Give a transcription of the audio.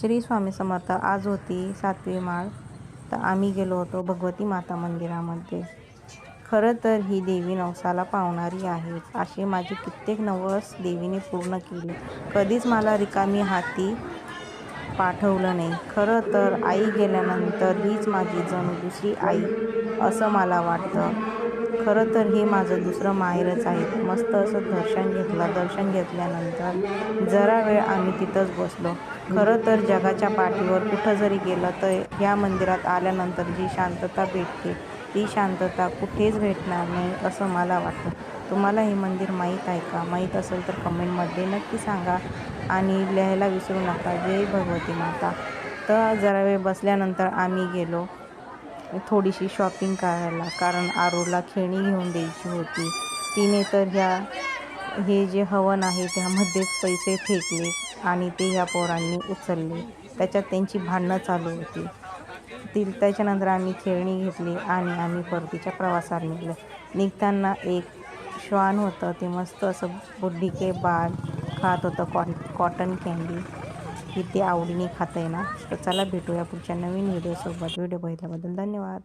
श्री स्वामी समर्थ आज होती सातवी माळ. तर आम्ही गेलो होतो भगवती माता मंदिरामध्ये. खरं तर ही देवी नवसाला पावणारी आहे असे माझे कित्येक नवस देवीने पूर्ण केले. कधीच मला रिकामी हाती पाठवलं नाही. खरं तर आई गेल्यानंतर हीच माझी जणू दुसरी आई असं मला वाटतं. खरं तर हे माझं दुसरं माहेरच आहे. मस्त असं दर्शन घेतलं. दर्शन घेतल्यानंतर जरा वेळ आम्ही तिथंच बसलो. खरं तर जगाच्या पाठीवर कुठं जरी गेलं तर ह्या मंदिरात आल्यानंतर जी शांतता भेटते ती शांतता कुठेच भेटणार नाही असं मला वाटतं. तुम्हाला हे मंदिर माहीत आहे का? माहीत असेल तर कमेंटमध्ये नक्की सांगा आणि लिहायला विसरू नका. जय भगवती माता. तर जरा वेळ बसल्यानंतर आम्ही गेलो. थोडीशी शॉपिंग करायला कारण आरूला खेळणी घेऊन द्यायची होती. तिने तर ह्या हे जे हवन आहे त्यामध्येच पैसे फेकले. आणि ते ह्या पोरांनी उचलले. त्याच्यात त्यांची भांडणं चालू होती. ती त्याच्यानंतर आम्ही खेळणी घेतली आणि आम्ही परतीच्या प्रवासाला निघलो. निघताना एक श्वान होतं. ते मस्त असं बुड्ढीके बाल खात होतं. कॉन कॉटन कँडी की ते आवडीने खातं आहे ना. तर चला भेटूया पुढच्या नवीन व्हिडिओसोबत व्हिडिओ बघितल्याबद्दल धन्यवाद.